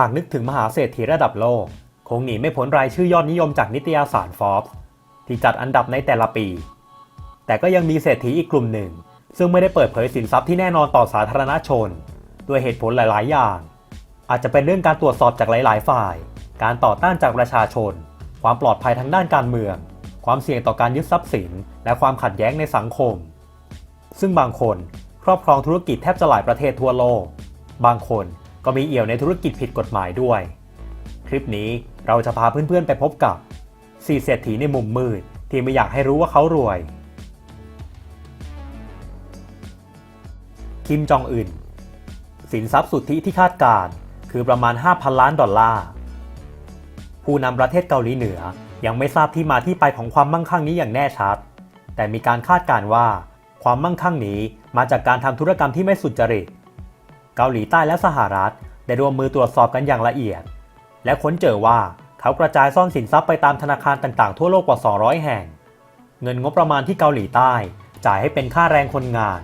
หากนึกถึงมหาเศรษฐีระดับโลก คงหนีไม่พ้นรายชื่อยอดนิยมจากนิตยสารฟอ b ส์ที่จัดอันดับในแต่ละปี แต่ก็ยังมีเศรษฐีอีกกลุ่มหนึ่ง ซึ่งไม่ได้เปิดเผยสินทรัพย์ที่แน่นอนต่อสาธารณชน ด้วยเหตุผลหลาย ๆ อย่าง อาจจะเป็นเรื่องการตรวจสอบจากหลาย ๆ ฝ่าย การต่อต้านจากประชาชน ความปลอดภัยทางด้านการเมือง ความเสี่ยงต่อการยึดทรัพย์สิน และความขัดแย้งในสังคม ซึ่งบางคนครอบครองธุรกิจแทบจะหลายประเทศทั่วโลก บางคน ก็มีเอี่ยวในธุรกิจผิดกฎหมายด้วย คลิปนี้เราจะพาเพื่อนๆไปพบกับ4เศรษฐีในมุมมืดที่ไม่อยากให้รู้ว่าเขารวย คิมจองอึนสินทรัพย์สุทธิที่คาดการคือประมาณ 5,000 ล้านดอลลาร์ ผู้นำประเทศเกาหลีเหนือยังไม่ทราบที่มาที่ไปของความมั่งคั่งนี้อย่างแน่ชัด แต่มีการคาดการว่า ความมั่งคั่งนี้มาจากการทำธุรกรรมที่ไม่สุจริต เกาหลีใต้และสหรัฐได้ร่วมมือตรวจสอบกันอย่างละเอียด และค้นเจอว่าเขากระจายซ่อนสินทรัพย์ไปตามธนาคารต่างๆ ทั่วโลกกว่า 200 แห่ง เงินงบประมาณที่เกาหลีใต้ จ่ายให้เป็นค่าแรงคนงาน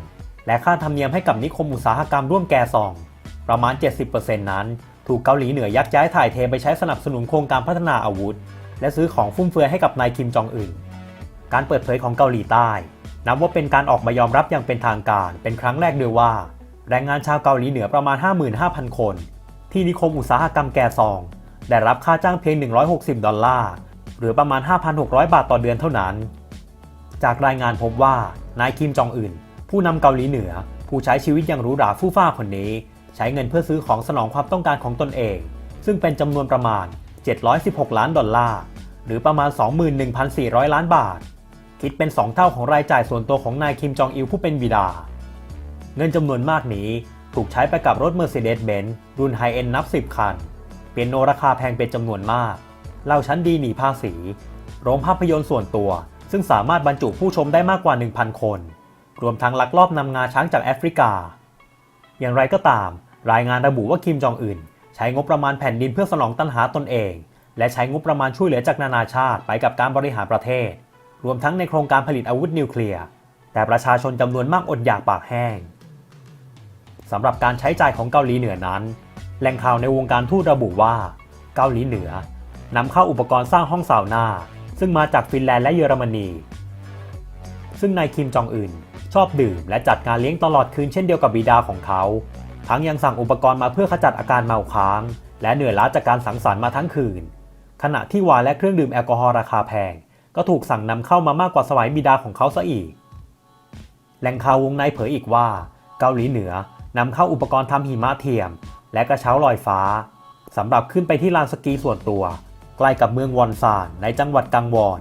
และค่าธรรมเนียมให้กับนิคมอุตสาหกรรมร่วมแกซอง ประมาณ 70%นั้น ถูกเกาหลีเหนือยักย้ายถ่ายเทไปใช้สนับสนุนโครงการพัฒนาอาวุธ และซื้อของฟุ่มเฟือยให้กับนายคิมจองอึนการเปิดเผยของเกาหลีใต้นับว่าเป็นการออกมายอมรับอย่างเป็นทางการ เป็นครั้งแรกด้วยว่า แรงงานชาวเกาหลีเหนือประมาณ 55,000 คน ที่นิคมอุตสาหกรรมแกซอง ได้รับค่าจ้างเพียง 160 ดอลลาร์ หรือประมาณ 5,600 บาทต่อเดือนเท่านั้น จากรายงานพบว่านายคิมจองอึนผู้นำเกาหลีเหนือ ผู้ใช้ชีวิตอย่างหรูหราฟู่ฟ้าคนนี้ ใช้เงินเพื่อซื้อของสนองความต้องการของตนเอง ซึ่งเป็นจำนวนประมาณ 716 ล้านดอลลาร์ หรือประมาณ 21,400 ล้านบาท คิดเป็น 2 เท่าของรายจ่ายส่วนตัวของนายคิมจองอิลผู้เป็นบิดา เงินจำนวนมากนี้ถูกใช้ไปกับรถ Mercedes-Benz รุ่นไฮเอ็นนับ 10 คัน เปียโนราคาแพงเป็นจำนวนมากเหล่าชั้นดีหนีภาษี โรงภาพยนตร์ส่วนตัว ซึ่งสามารถบรรจุผู้ชมได้มากกว่า 1,000 คน รวมทั้งลักลอบนำงาช้างจากแอฟริกา อย่างไรก็ตาม รายงานระบุว่าคิมจองอึนใช้งบประมาณแผ่นดินเพื่อสนองตัณหาตนเอง และใช้งบประมาณช่วยเหลือจากนานาชาติไปกับการบริหารประเทศ รวมทั้งในโครงการผลิตอาวุธนิวเคลียร์แต่ประชาชนจำนวนมากอดอยากปากแห้ง สำหรับการใช้จ่ายของเกาหลีเหนือนั้น แหล่งข่าวในวงการทูตระบุว่า เกาหลีเหนือนำเข้าอุปกรณ์สร้างห้องซาวน่าซึ่งมาจากฟินแลนด์และเยอรมนี ซึ่งนายคิมจองอึนชอบดื่มและจัดงานเลี้ยงตลอดคืนเช่นเดียวกับบิดาของเขา ทั้งยังสั่งอุปกรณ์มาเพื่อขจัดอาการเมาค้าง และเหนื่อยล้าจากการสังสรรค์มาทั้งคืน ขณะที่วายและเครื่องดื่มแอลกอฮอล์ราคาแพง ก็ถูกสั่งนำเข้ามามากกว่าสมัยบิดาของเขาซะอีก แหล่งข่าววงในเผยอีกว่า เกาหลีเหนือ นำเข้าอุปกรณ์ทำหิมะเทียม และกระเช้าลอยฟ้าสำหรับขึ้นไปที่ลานสกีส่วนตัว ใกล้กับเมืองวอนซานในจังหวัดกังวอน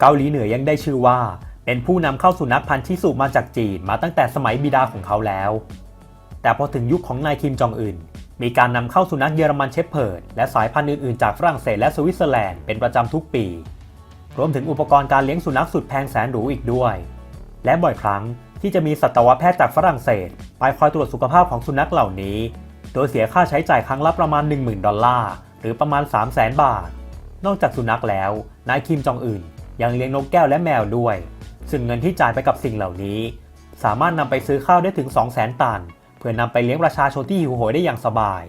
เกาหลีเหนือยังได้ชื่อว่า เป็นผู้นำเข้าสุนัขพันธุ์ชิสุมาจากจีนมาตั้งแต่สมัยบิดาของเขาแล้ว แต่พอถึงยุคของนายคิมจองอึนมีการนำเข้าสุนัขเยอรมันเชฟเพิร์ดและสายพันธุ์อื่นๆจากฝรั่งเศสและสวิตเซอร์แลนด์เป็นประจำทุกปี รวมถึงอุปกรณ์การเลี้ยงสุนัขสุดแพงแสนหรูอีกด้วย และบ่อยครั้ง ที่จะมีสัตวแพทย์จากฝรั่งเศส ไปคอยตรวจสุขภาพของสุนัขเหล่านี้ โดยเสียค่าใช้จ่ายครั้งละประมาณ 10,000 ดอลลาร์ หรือประมาณ 300,000บาท นอกจากสุนัขแล้ว นายคิมจองอึนยังเลี้ยงนกแก้วและแมวด้วย ซึ่งเงินที่จ่ายไปกับสิ่งเหล่านี้ สามารถนำไปซื้อข้าวได้ถึง 200,000 ตัน เพื่อนำไปเลี้ยงประชาชนที่หิวโหยได้อย่างสบาย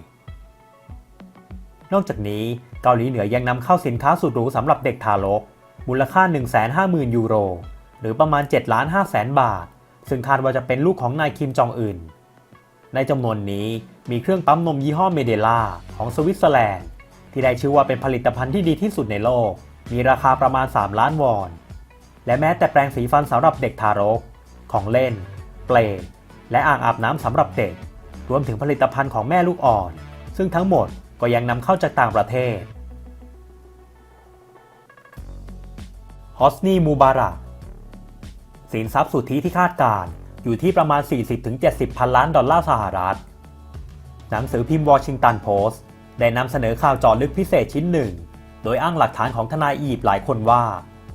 นอกจากนี้เกาหลีเหนือยังนำเข้าสินค้าสุดหรูสำหรับเด็กทารก มูลค่า 150,000 ยูโร หรือประมาณ7ล้าน5แสนบาท ซึ่งคาดว่าจะเป็นลูกของนายคิมจองอึนในจำนวนนี้มีเครื่องปั๊มนมยี่ห้อเมเดล่าของสวิตเซอร์แลนด์ ที่ได้ชื่อว่าเป็นผลิตภัณฑ์ที่ดีที่สุดในโลก มีราคาประมาณ 3 ล้านวอน และแม้แต่แปรงสีฟันสำหรับเด็กทารก ของเล่น เปลและอ่างอาบน้ำสำหรับเด็ก รวมถึงผลิตภัณฑ์ของแม่ลูกอ่อน ซึ่งทั้งหมดก็ยังนำเข้าจากต่างประเทศฮอสนีมูบารัก สินทรัพย์สุทธิที่คาดการณ์อยู่ที่ประมาณ 40-70 พันล้านดอลลาร์สหรัฐ หนังสือพิมพ์วอชิงตันโพสต์ได้นำเสนอข่าวจาะลึกพิเศษชิ้นหนึ่ง โดยอ้างหลักฐานของทนายอียิปต์หลายคนว่า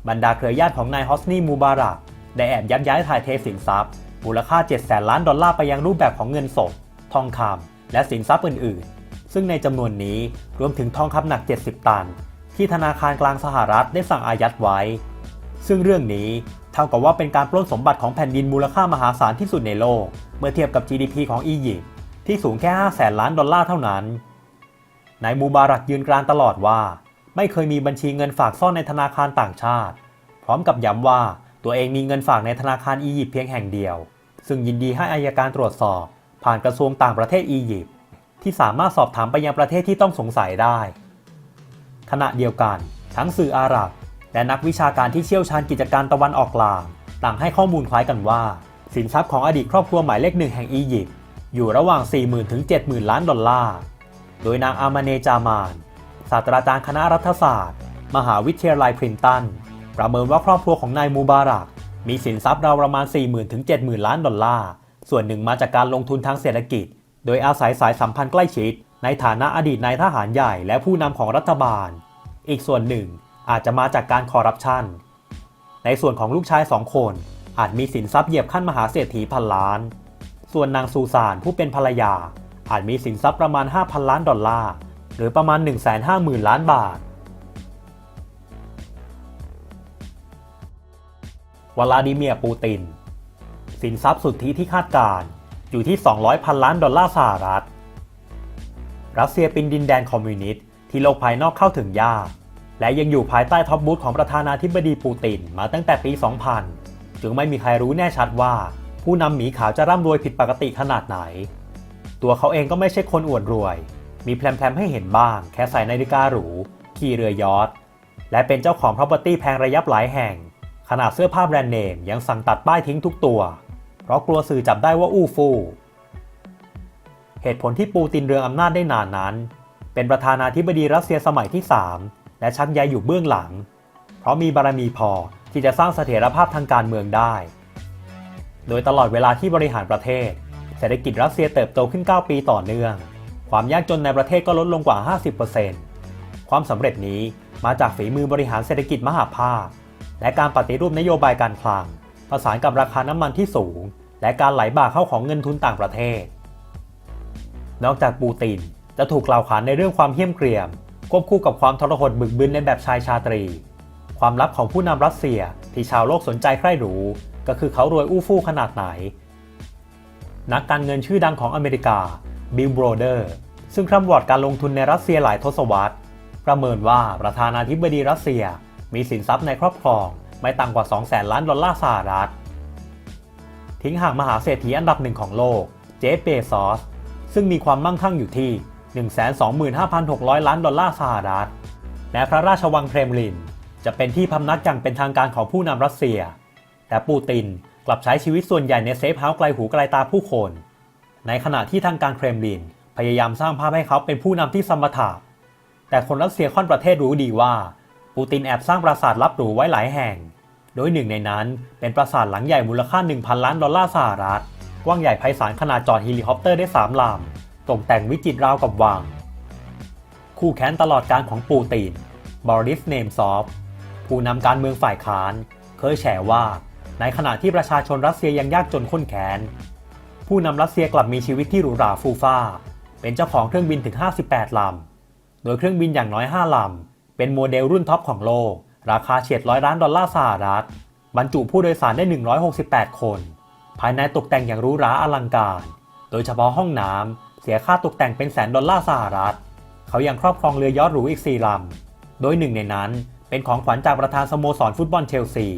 บรรดาเครือญาติของนายฮอสนีมูบารักได้แอบยักย้ายถ่ายเทสินทรัพย์ มูลค่า7 0 0 0 0ล้านดอลลาร์ไปยังรูปแบบของเงินสด ทองคำและสินทรัพย์อื่น ๆ ซึ่งในจำนวนนี้รวมถึงทองคำหนัก 70 ตัน ที่ธนาคารกลางสหรัฐได้สั่งอายัดไว้ ซึ่งเรื่องนี้เท่ากับว่าเป็นการปล้นสมบัติของแผ่นดินมูลค่ามหาศาลที่สุดในโลก เมื่อเทียบกับ GDP ของอียิปต์ที่สูงแค่5แสนล้านดอลลาร์เท่านั้น นายมูบารักยืนกรานตลอดว่า ไม่เคยมีบัญชีเงินฝากซ่อนในธนาคารต่างชาติ พร้อมกับย้ำว่าตัวเองมีเงินฝากในธนาคารอียิปต์เพียงแห่งเดียว ซึ่งยินดีให้อายการตรวจสอบ ผ่านกระทรวงต่างประเทศอียิปต์ที่สามารถสอบถามไปยังประเทศที่ต้องสงสัยได้ ขณะเดียวกัน ทั้งสื่ออาหรับ และนักวิชาการที่เชี่ยวชาญกิจการตะวันออกกลาง ต่างให้ข้อมูลคล้ายกันว่า สินทรัพย์ของอดีตครอบครัวหมายเลขหนึ่งแห่งอียิปต์อยู่ระหว่าง 40,000ถึง70,000 ล้านดอลลาร์ โดยนางอามาเนจามานศาสตราจารย์คณะรัฐศาสตร์ มหาวิทยาลัยพรินตัน ประเมินว่าครอบครัวของนายมูบารัก มีสินทรัพย์ราวประมาณ 40,000ถึง70,000 ล้านดอลลาร์ ส่วนหนึ่งมาจากการลงทุนทางเศรษฐกิจ โดยอาศัยสายสัมพันธ์ใกล้ชิด ในฐานะอดีตนายทหารใหญ่และผู้นำของรัฐบาล อีกส่วนหนึ่ง อาจจะมาจากการคอร์รัปชัน ในส่วนของลูกชายสองคน อาจมีสินทรัพย์เหยียบขั้นมหาเศรษฐีพันล้าน ส่วนนางซูซานผู้เป็นภรรยา อาจมีสินทรัพย์ประมาณ 5,000 ล้านดอลลาร์ หรือประมาณ 150,000 ล้านบาท วลาดิเมียร์ปูติน สินทรัพย์สุทธิที่คาดการณ์อยู่ที่ 200 พันล้านดอลลาร์สหรัฐ รัสเซียเป็นดินแดนคอมมิวนิสต์ที่โลกภายนอกเข้าถึงยาก และยังอยู่ภายใต้ท็อปบูธของประธานาธิบดีปูตินมาตั้งแต่ปี 2000 จึงไม่มีใครรู้แน่ชัดว่า ผู้นำหมีขาวจะร่ำรวยผิดปกติขนาดไหน ตัวเขาเองก็ไม่ใช่คนอวดรวย มีแพลมๆให้เห็นบ้าง แค่ใส่นาฬิกาหรู ขี่เรือยอทและเป็นเจ้าของ property แพงระยับหลายแห่ง ขนาดเสื้อผ้าแบรนด์เนมยังสั่งตัดป้ายทิ้งทุกตัว เพราะกลัวสื่อจับได้ว่าอู้ฟู่เหตุผลที่ปูตินเรืองอำนาจได้นานนั้น เป็นประธานาธิบดีรัสเซียสมัยที่ 3 และชักใยอยู่เบื้องหลัง เพราะมีบารมีพอที่จะสร้างเสถียรภาพทางการเมืองได้ โดยตลอดเวลาที่บริหารประเทศ เศรษฐกิจรัสเซียเติบโตขึ้น 9 ปีต่อเนื่อง ความยากจนในประเทศก็ลดลงกว่า 50%ความสำเร็จนี้มาจากฝีมือบริหารเศรษฐกิจมหาภาค และการปฏิรูปนโยบายการคลังประสานกับราคาน้ำมันที่สูง และการไหลบ่าเข้าของเงินทุนต่างประเทศ นอกจากปูตินจะถูกกล่าวขานในเรื่องความเหี้ยมเกรียม ควบคู่กับความทรหดบึกบึนในแบบชายชาตรี ความลับของผู้นำรัสเซียที่ชาวโลกสนใจใคร่รู้ ก็คือเขารวยอู้ฟู่ขนาดไหน นักการเงินชื่อดังของอเมริกาบิลโบรเดอร์ซึ่งคร่ำวอดการลงทุนในรัสเซียหลายทศวรรษ ประเมินว่าประธานาธิบดีรัสเซียมีสินทรัพย์ในครอบครองไม่ต่ำกว่า 2 0 0แสนล้านดอลลาร์สหรัฐ ทิ้งห่างมหาเศรษฐีอันดับหนึ่งของโลก เจฟเบซอส ซึ่งมีความมั่งคั่งอยู่ที่ 125,600 ล้านดอลลาร์สหรัฐ และพระราชวังเครมลิน จะเป็นที่พำนักอย่างเป็นทางการของผู้นำรัสเซีย แต่ปูตินกลับใช้ชีวิตส่วนใหญ่ในเซฟเฮาส์ไกลหูไกลตาผู้คน ในขณะที่ทางการเครมลิน พยายามสร้างภาพให้เขาเป็นผู้นำที่สมถะแต่คนรัสเซียค่อนประเทศรู้ดีว่า ปูตินแอบสร้างปราสาทลับหรูไว้หลายแห่ง โดยหนึ่งในนั้นเป็นปราสาทหลังใหญ่มูลค่า 1,000 ล้านดอลลาร์สหรัฐ กว้างใหญ่ไพศาลขนาดจอดเฮลิคอปเตอร์ได้3ลำ ตกแต่งวิจิตรราวกับวังคู่แค้นตลอดการของปูตินบอริสเนมซอฟผู้นำการเมืองฝ่ายค้าน เคยแฉว่า ในขณะที่ประชาชนรัสเซียยังยากจนข้นแค้น ผู้นำรัสเซียกลับมีชีวิตที่หรูหราฟูฟ่าเป็นเจ้าของเครื่องบินถึง 58 ลำ โดยเครื่องบินอย่างน้อย 5 ลำ เป็นโมเดลรุ่นท็อปของโลก ราคาเฉียดร้อยล้านดอลลาร์สหรัฐ บรรจุผู้โดยสารได้ 168 คน ภายในตกแต่งอย่างหรูหราอลังการ โดยเฉพาะห้องน้ำ สียค่าตกแต่งเป็นแสนดอลลาร์สหรัฐ เขายังครอบครองเรือยอทหรูอีก 4 ลำ โดยหนึ่งในนั้นเป็นของขวัญจากประธานสโมสรฟุตบอลเชลซี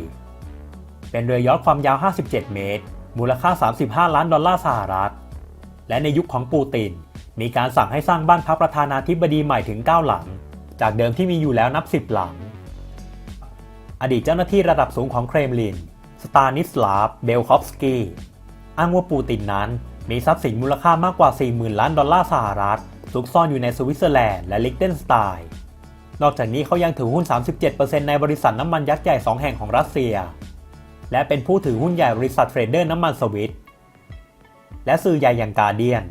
เป็นเรือยอทความยาว 57 เมตร มูลค่า 35 ล้านดอลลาร์สหรัฐ และในยุคของปูติน มีการสั่งให้สร้างบ้านพักประธานาธิบดีใหม่ถึง 9 หลัง จากเดิมที่มีอยู่แล้วนับ 10 หลัง อดีตเจ้าหน้าที่ระดับสูงของเครมลิน สตานิสลาฟ เบลคอฟสกี้ อ้างว่าปูตินนั้น มีทรัพย์สินมูลค่ามากกว่า 40,000 ล้านดอลลาร์สหรัฐซุกซ่อนอยู่ในสวิตเซอร์แลนด์และลิกเทนสไตน์นอกจากนี้เขายังถือหุ้น 37%ในบริษัทน้ำมันยักษ์ใหญ่ 2 แห่งของรัสเซีย และเป็นผู้ถือหุ้นใหญ่บริษัทเทรดเดอร์น้ำมันสวิต และสื่อใหญ่อย่างกาเดียน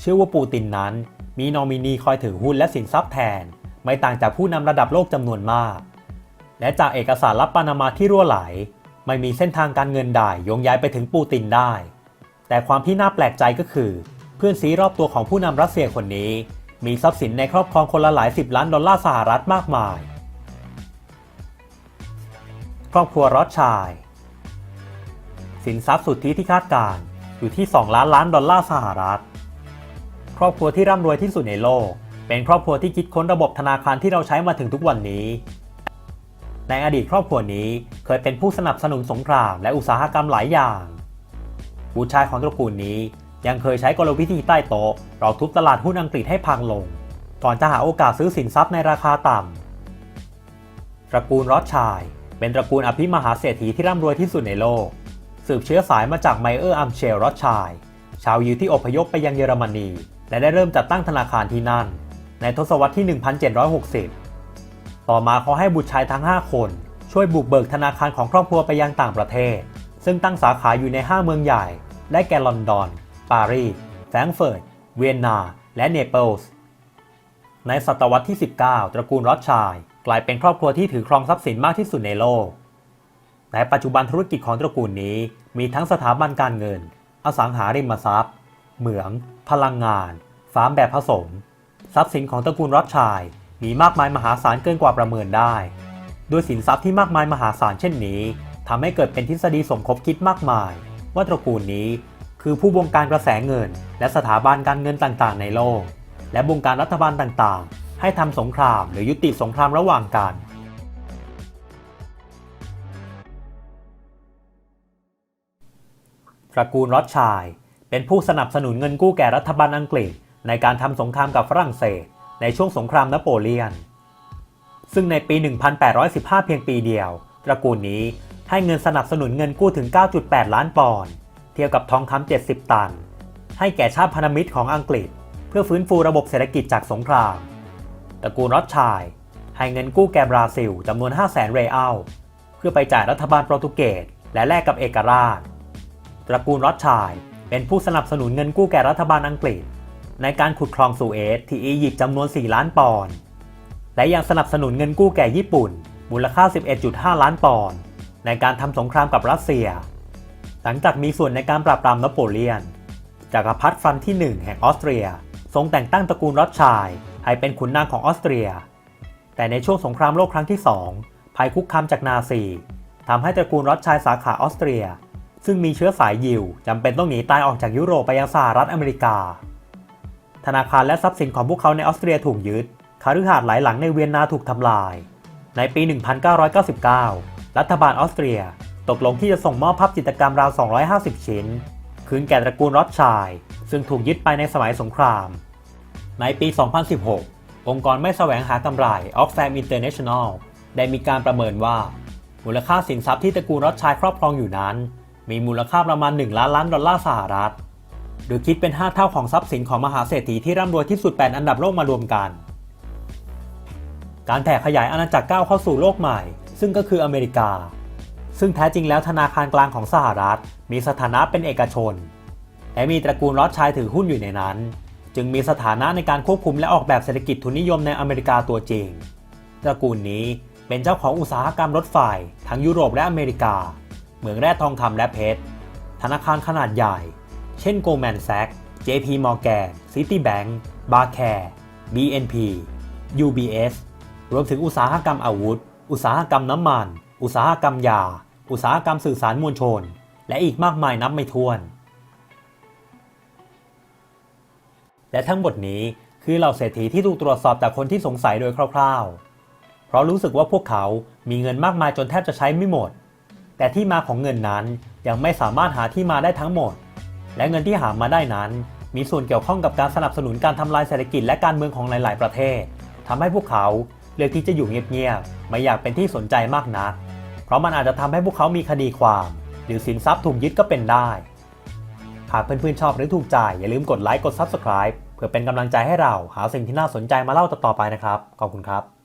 เชื่อว่าปูตินนั้น มีนอมินีคอยถือหุ้นและสินทรัพย์แทน ไม่ต่างจากผู้นำระดับโลกจำนวนมาก และจากเอกสารลับปานามาที่รั่วไหล ไม่มีเส้นทางการเงินใดโยงย้ายไปถึงปูตินได้ แต่ความที่น่าแปลกใจก็คือ เพื่อนซีรอบตัวของผู้นำรัสเซียคนนี้ มีทรัพย์สินในครอบครองคนละหลายสิบล้านดอลลาร์สหรัฐมากมาย ครอบครัวรอดชาย สินทรัพย์สุทธิที่คาดการณ์อยู่ที่ 2 ล้านล้านดอลลาร์สหรัฐ ครอบครัวที่ร่ำรวยที่สุดในโลก เป็นครอบครัวที่คิดค้นระบบธนาคารที่เราใช้มาถึงทุกวันนี้ ในอดีตครอบครัวนี้เคยเป็นผู้สนับสนุนสงครามและอุตสาหกรรมหลายอย่าง บุตรชายของตระกูลนี้ ยังเคยใช้กลวิธีใต้โต๊ะหลอกทุบตลาดหุ้นอังกฤษให้พังลง ก่อนจะหาโอกาสซื้อสินทรัพย์ในราคาต่ำตระกูลรอดชัยเป็นตระกูลอภิมหาเศรษฐีที่ร่ำรวยที่สุดในโลก สืบเชื้อสายมาจากไมเออร์อัมเชลรอดชัยชาวยิวที่อพยพไปยังเยอรมนี และได้เริ่มจัดตั้งธนาคารที่นั่น ในทศวรรษที่ 1760 ต่อมาเขาให้บุตรชายทั้ง 5 คนช่วยบุกเบิกธนาคารของครอบครัวไปยังต่างประเทศ ซึ่งตั้งสาขาอยู่ใน 5 เมืองใหญ่ ได้แก่ลอนดอน ปารีส แฟรงก์เฟิร์ต เวียนนา และเนเปิลส์ ในศตวรรษที่ 19 ตระกูลรอดชัยกลายเป็นครอบครัวที่ถือครองทรัพย์สินมากที่สุดในโลก ในปัจจุบันธุรกิจของตระกูลนี้มีทั้งสถาบันการเงิน อสังหาริมทรัพย์ เหมือง พลังงาน ฟาร์มแบบผสม ทรัพย์สินของตระกูลรอดชัยมีมากมายมหาศาลเกินกว่าประเมินได้ ด้วยสินทรัพย์ที่มากมายมหาศาลเช่นนี้ ทำให้เกิดเป็นทฤษฎีสมคบคิดมากมาย ว่าตระกูลนี้คือผู้บงการกระแสเงิน และสถาบันการเงินต่างๆ ในโลก และบงการรัฐบาลต่างๆ ให้ทำสงครามหรือยุติสงครามระหว่างกันตระกูลรอดชัยเป็นผู้สนับสนุนเงินกู้แก่รัฐบาลอังกฤษ ในการทำสงครามกับฝรั่งเศส ในช่วงสงครามนโปเลียน ซึ่งในปี 1815 เพียงปีเดียว ตระกูลนี้ ให้เงินสนับสนุนเงินกู้ถึง 9.8 ล้านปอนด์เทียบกับทองคำ70 ตัน ให้แก่ชาติพันธมิตรของอังกฤษ เพื่อฟื้นฟูระบบเศรษฐกิจจากสงครามตระกูลรอดชัยให้เงินกู้แก่บราซิลจำนวน 500,000 เรอัลเพื่อไปจ่ายรัฐบาลโปรตุเกสและแลกกับเอกราช ตระกูลรอดชัยเป็นผู้สนับสนุนเงินกู้แก่รัฐบาลอังกฤษ ในการขุดคลองสุเอซที่อียิปต์จำนวน 4 ล้านปอนด์และยังสนับสนุนเงินกู้แก่ญี่ปุ่น มูลค่า 11.5 ล้านปอนด์ ในการทำสงครามกับรัสเซีย หลังจากมีส่วนในการปราบปรามนโปเลียนจักรพรรดิฟรันที่ 1 แห่งออสเตรีย ทรงแต่งตั้งตระกูลรอดชัยให้เป็นขุนนางของออสเตรีย แต่ในช่วงสงครามโลกครั้งที่ 2 ภัยคุกคามจากนาซีทำให้ตระกูลรอดชัยสาขาออสเตรีย ซึ่งมีเชื้อสายยิวจำเป็นต้องหนีตายออกจากยุโรปไปยังสหรัฐอเมริกา ธนาคารและทรัพย์สินของพวกเขาในออสเตรียถูกยึดคาฤหาสน์หลายหลังในเวียนนาถูกทำลาย ในปี 1999 รัฐบาลออสเตรีย ตกลงที่จะส่งมอบภาพจิตรกรรมราว 250 ชิ้น คืนแก่ตระกูลรอดชัยซึ่งถูกยึดไปในสมัยสงคราม ในปี 2016 องค์กรไม่แสวงหากำไร Oxfam International ได้มีการประเมินว่า มูลค่าสินทรัพย์ที่ตระกูลรอดชัยครอบครองอยู่นั้น มีมูลค่าประมาณ 1 ล้านล้านดอลลาร์สหรัฐหรือคิดเป็น 5 เท่าของทรัพย์สินของมหาเศรษฐีที่ร่ำรวยที่สุด 8 อันดับโลกมารวมกัน การแผ่ขยายอาณาจักรก้าวเข้าสู่โลกใหม่ ซึ่งก็คืออเมริกา ซึ่งแท้จริงแล้วธนาคารกลางของสหรัฐ มีสถานะเป็นเอกชน และมีตระกูลรอดชัยถือหุ้นอยู่ในนั้น จึงมีสถานะในการควบคุมและออกแบบเศรษฐกิจทุนนิยมในอเมริกาตัวจริง ตระกูลนี้เป็นเจ้าของอุตสาหกรรมรถไฟทั้งยุโรปและอเมริกา เหมืองแร่ทองคำและเพชร ธนาคารขนาดใหญ่ เช่น Goldman Sachs JP Morgan Citibank Barclays BNP UBS รวมถึงอุตสาหกรรมอาวุธ อุตสาหกรรมน้ำมัน อุตสาหกรรมยา อุตสาหกรรมสื่อสารมวลชน และอีกมากมายนับไม่ถ้วน และทั้งหมดนี้คือเหล่าเศรษฐีที่ถูกตรวจสอบจากคนที่สงสัยโดยคร่าวๆ เพราะรู้สึกว่าพวกเขามีเงินมากมายจนแทบจะใช้ไม่หมด แต่ที่มาของเงินนั้นยังไม่สามารถหาที่มาได้ทั้งหมด และเงินที่หามาได้นั้นมีส่วนเกี่ยวข้องกับการสนับสนุนการทำลายเศรษฐกิจและการเมืองของหลาย ๆ ประเทศทำให้พวกเขา ลือกที่จะอยู่เงียบๆ ไม่อยากเป็นที่สนใจมากนัก เพราะมันอาจจะทำให้พวกเขามีคดีความ หรือสินทรัพย์ถูกยึดก็เป็นได้ หากเพื่อนๆชอบหรือถูกใจ อย่าลืมกดไลค์กด Subscribe เพื่อเป็นกำลังใจให้เราหาสิ่งที่น่าสนใจมาเล่าต่อๆไปนะครับ ขอบคุณครับ